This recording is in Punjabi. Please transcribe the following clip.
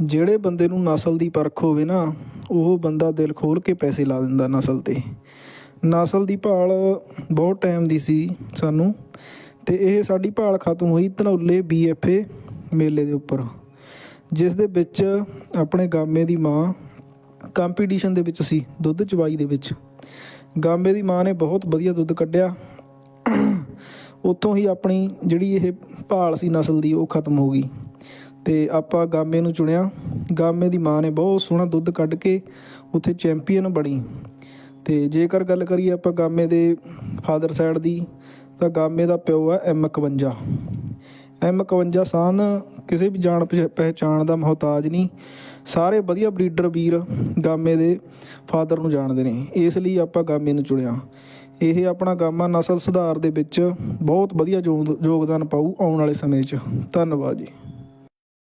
ਜਿਹੜੇ ਬੰਦੇ ਨੂੰ ਨਸਲ ਦੀ ਪਰਖ ਹੋਵੇ ਨਾ, ਉਹ ਬੰਦਾ ਦਿਲ ਖੋਲ੍ਹ ਕੇ ਪੈਸੇ ਲਾ ਦਿੰਦਾ ਨਸਲ ਤੇ। ਨਸਲ ਦੀ ਭਾਲ ਬਹੁਤ ਟਾਈਮ ਦੀ ਸੀ ਸਾਨੂੰ ਤੇ ਇਹ ਸਾਡੀ ਭਾਲ ਖਤਮ ਹੋਈ ਧਨੌਲੇ ਬੀਐਫਏ ਮੇਲੇ ਦੇ ਉੱਪਰ, ਜਿਸ ਦੇ ਵਿੱਚ ਆਪਣੇ ਗਾਮੇ ਦੀ ਮਾਂ ਕੰਪੀਟੀਸ਼ਨ ਦੇ ਵਿੱਚ ਸੀ, ਦੁੱਧ ਚਵਾਈ ਦੇ ਵਿੱਚ। ਗਾਮੇ ਦੀ ਮਾਂ ਨੇ ਬਹੁਤ ਵਧੀਆ ਦੁੱਧ ਕੱਢਿਆ। ਉੱਥੋਂ ਹੀ ਆਪਣੀ ਜਿਹੜੀ ਇਹ ਭਾਲ ਸੀ ਨਸਲ ਦੀ, ਉਹ ਖਤਮ ਹੋ ਗਈ। ਅਤੇ ਆਪਾਂ ਗਾਮੇ ਨੂੰ ਚੁਣਿਆ। ਗਾਮੇ ਦੀ ਮਾਂ ਨੇ ਬਹੁਤ ਸੋਹਣਾ ਦੁੱਧ ਕੱਢ ਕੇ ਉੱਥੇ ਚੈਂਪੀਅਨ ਬਣੀ। ਤੇ ਜੇਕਰ ਗੱਲ ਕਰੀਏ ਆਪਾਂ ਗਾਮੇ ਦੇ ਫਾਦਰ ਸਾਈਡ ਦੀ, ਤਾਂ ਗਾਮੇ ਦਾ ਪਿਓ ਹੈ M51 M51 ਸਾਨ ਕਿਸੇ ਵੀ ਜਾਣ ਪਛ- ਪਹਿਚਾਣ ਦਾ ਮੁਹਤਾਜ ਨਹੀਂ। ਸਾਰੇ ਵਧੀਆ ਬਰੀਡਰ ਵੀਰ ਗਾਮੇ ਦੇ ਫਾਦਰ ਨੂੰ ਜਾਣਦੇ ਨੇ। ਇਸ ਲਈ ਆਪਾਂ ਗਾਮੇ ਨੂੰ ਚੁਣਿਆ। ਇਹ ਆਪਣਾ ਗਾਮਾ ਨਸਲ ਸੁਧਾਰ ਦੇ ਵਿੱਚ ਬਹੁਤ ਵਧੀਆ ਯੋਗ- ਯੋਗਦਾਨ ਪਾਊ ਆਉਣ ਵਾਲੇ ਸਮੇਂ 'ਚ। ਧੰਨਵਾਦ ਜੀ।